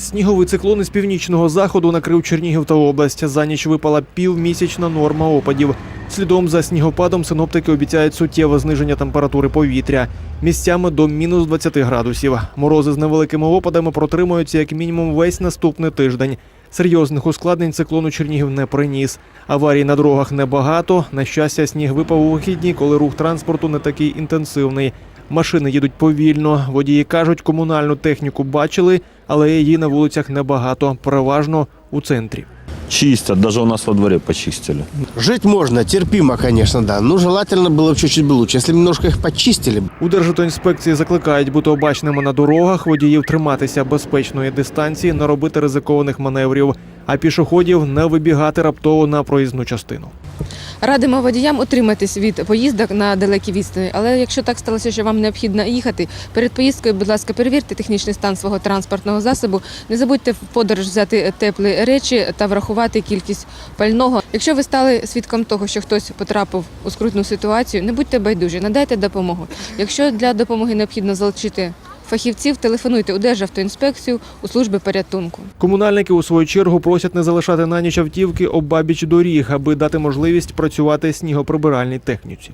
Сніговий циклон із північного заходу накрив Чернігів та область. За ніч випала півмісячна норма опадів. Слідом за снігопадом синоптики обіцяють суттєве зниження температури повітря. Місцями до мінус 20 градусів. Морози з невеликими опадами протримуються як мінімум весь наступний тиждень. Серйозних ускладнень циклону Чернігів не приніс. Аварій на дорогах небагато. На щастя, сніг випав у вихідні, коли рух транспорту не такий інтенсивний. Машини їдуть повільно. Водії кажуть, комунальну техніку бачили, але її на вулицях небагато, переважно у центрі. Чистят, даже у нас во дворе почистили. Жить можно, терпимо, конечно, да. Но желательно было бы чуть-чуть бы лучше. Если бы немножко их почистили, У Державтоінспекції закликають бути обачними на дорогах, водіїв триматися безпечної дистанції, не робити ризикованих маневрів, а пішоходів не вибігати раптово на проїзну частину. Радимо водіям утриматись від поїздок на далекі відстані. Але якщо так сталося, що вам необхідно їхати, перед поїздкою, будь ласка, перевірте технічний стан свого транспортного засобу. Не забудьте в подорож взяти теплі речі та врахувати кількість пального. Якщо ви стали свідком того, що хтось потрапив у скрутну ситуацію, не будьте байдужі, надайте допомогу. Якщо для допомоги необхідно залучити фахівців, телефонуйте у Державтоінспекцію у служби порятунку. Комунальники у свою чергу просять не залишати на ніч автівки обабіч доріг, аби дати можливість працювати снігоприбиральній техніці.